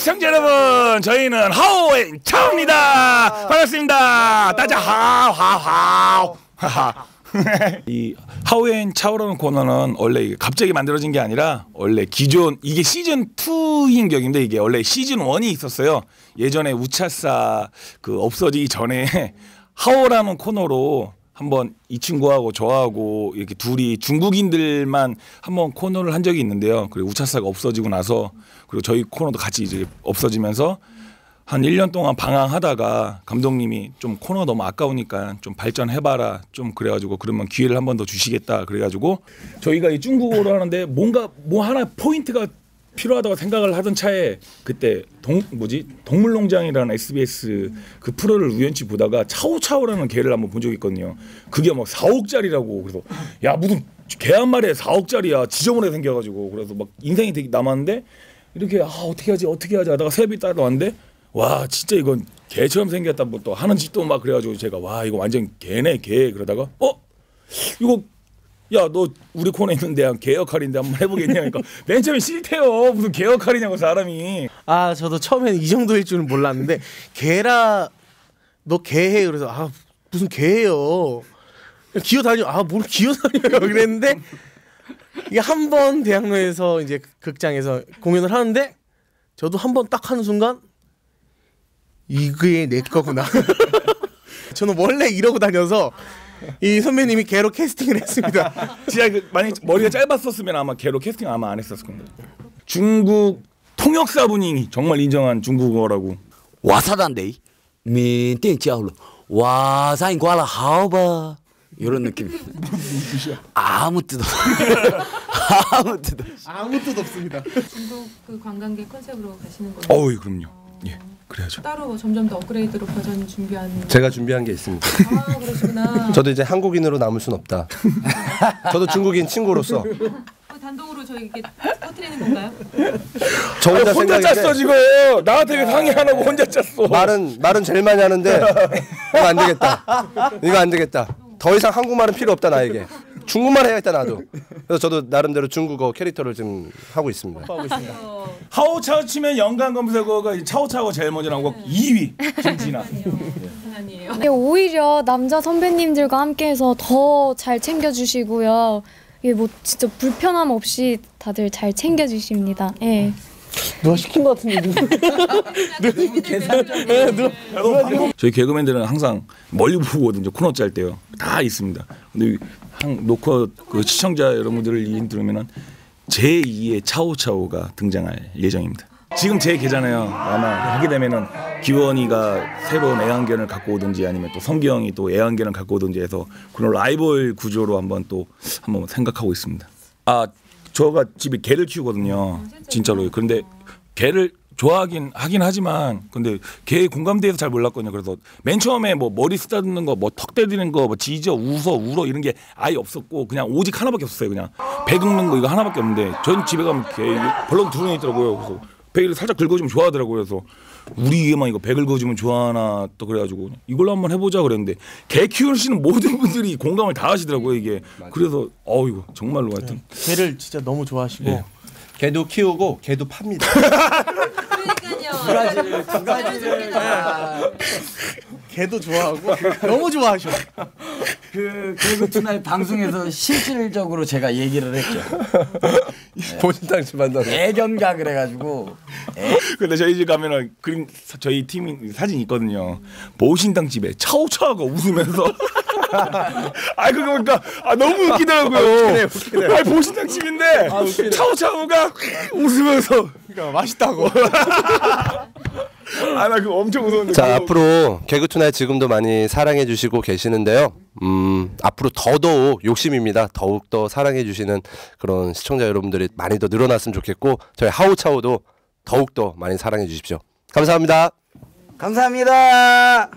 시청자 여러분, 저희는 하오의 차오입니다. 반갑습니다. 따자 하하하하. 이 하우앤 차오라는 코너는 원래 갑자기 만들어진 게 아니라 원래 기존 이게 시즌 2인 격인데 이게 원래 시즌 1이 있었어요. 예전에 우차사 그 없어지기 전에 하오라는 코너로 한번 이 친구하고 저하고 이렇게 둘이 중국인들만 한번 코너를 한 적이 있는데요. 그리고 우차사가 없어지고 나서 그리고 저희 코너도 같이 이제 없어지면서 한 1년 동안 방황하다가 감독님이 좀 코너가 너무 아까우니까 좀 발전해봐라 좀 그래가지고 그러면 기회를 한 번 더 주시겠다 그래가지고 저희가 이 중국어로 하는데 뭔가 뭐 하나 포인트가 필요하다고 생각을 하던 차에 그때 동 뭐지? 동물농장이라는 SBS 그 프로를 우연치 보다가 차오차오라는 개를 한번 본 적이 있거든요. 그게 막 4억짜리라고 그래서 야 무슨 개 한 마리에 4억짜리야. 지저분하게 생겨가지고 그래서 막 인생이 되게 남았는데 이렇게 아 어떻게 하지? 어떻게 하지? 하다가 세비 따라왔는데 와 진짜 이건 개처럼 생겼다. 뭐 또 하는 짓도 막 그래가지고 제가 와 이거 완전 개네 개. 그러다가 어? 이거 야 너 우리 코너 있는데 개 역할인데 한번 해보겠냐? 그러니까 맨 처음에 싫대요. 무슨 개 역할이냐고 사람이. 아 저도 처음에는 이 정도일 줄은 몰랐는데 개라 너 개해. 그래서 아 무슨 개예요? 기어다녀 아뭘 기어다녀요? 그랬는데 이게 한 번 대학로에서 이제 극장에서 공연을 하는데 저도 한 번 딱 하는 순간 이게 내 거구나. 저는 원래 이러고 다녀서 이 선배님이 개로 캐스팅을 했습니다. 진짜 그 만약 머리가 짧았었으면 아마 개로 캐스팅 아마 안 했었을 겁니다. 중국 통역사분이 정말 인정한 중국어라고. 와사단데이 민땡지아울로 와사인 과라 하오바 이런 느낌. 아무 뜻 없. 아무 뜻 없. 아무 뜻 없습니다. 중국 그 관광객 컨셉으로 가시는 거예요? 어우 그럼요. 어... 예. 그래야죠 따로 점점 더 업그레이드로 버전 준비한 제가 준비한 게 있습니다. 아 그러시구나 저도 이제 한국인으로 남을 순 없다. 저도 중국인 친구로서 그 단독으로 저희 이렇게 터트리는 건가요? 저 혼자 혼자 짰어 지금 나한테 왜 상의 안 하고 혼자 짰어 말은 말은 제일 많이 하는데 이거 안 되겠다. 이거 안 되겠다. 더 이상 한국말은 필요 없다 나에게. 중국말 해야겠다 나도. 그래서 저도 나름대로 중국어 캐릭터를 지금 하고 있습니다. 하오차오 치면 연관 검색어가 이 차오차오가 제일 먼저 나오고 2위 김진아. 예, 오히려 남자 선배님들과 함께해서 더 잘 챙겨주시고요. 예, 뭐 진짜 불편함 없이 다들 잘 챙겨주십니다. 예. 누가 시킨 것 같은데 누구 저희 개그맨들은 항상 멀리 보거든요. 코너 짤 때요. 다 있습니다 근데 한 녹화 그 시청자 여러분들을 이 들으면은 제 2의 차오차오가 등장할 예정입니다. 지금 제 계잖아요. 아마 하게 되면은 기원이가 새로운 애완견을 갖고 오든지 아니면 또 성기형이 또 애완견을 갖고 오든지 해서 그런 라이벌 구조로 한번 또 한번 생각하고 있습니다. 아 저가 집에 개를 키우거든요. 진짜로요. 그런데 개를 좋아하긴 하긴 하지만 근데 개의 공감대에서 잘 몰랐거든요. 그래서 맨 처음에 뭐 머리 쓰다듬는 거, 뭐 턱 때리는 거, 뭐 짖어, 웃어, 울어 이런 게 아예 없었고 그냥 오직 하나밖에 없었어요. 그냥 배 긁는 거 이거 하나밖에 없는데 전 집에 가면 개 벌렁 두루에 있더라고요. 그래서 배를 살짝 긁어주면 좋아하더라고요. 그래서 우리 애만 이거 배 긁어주면 좋아하나 또 그래가지고 이걸로 한번 해보자 그랬는데 개 키우시는 모든 분들이 공감을 다 하시더라고요. 이게 그래서 어이구 정말로 하여튼 개를 진짜 너무 좋아하시고 예. 개도 키우고 개도 팝니다. 그러니까요. 개도 좋아하고 너무 좋아하셔 그 그리고 그날 방송에서 실질적으로 제가 얘기를 했죠 본당 집 만나서. 애견가 그래가지고 근데 저희 집 가면은 그림 사- 저희 팀이 사진 있거든요. 보신당 집에 차오차오가 웃으면서 아 그거 보니까 아 너무 웃기더라고요. 웃기네, 웃기네. 아니 보신당 집인데 차오차오가 웃으면서 그러니까 맛있다고 아 나 그거 엄청 무서운데. 자 앞으로 개그투나잇 지금도 많이 사랑해 주시고 계시는데요. 음 앞으로 더더욱 욕심입니다. 더욱 더 사랑해 주시는 그런 시청자 여러분들이 많이 더 늘어났으면 좋겠고 저희 하우차우도 더욱 더 많이 사랑해 주십시오. 감사합니다. 감사합니다.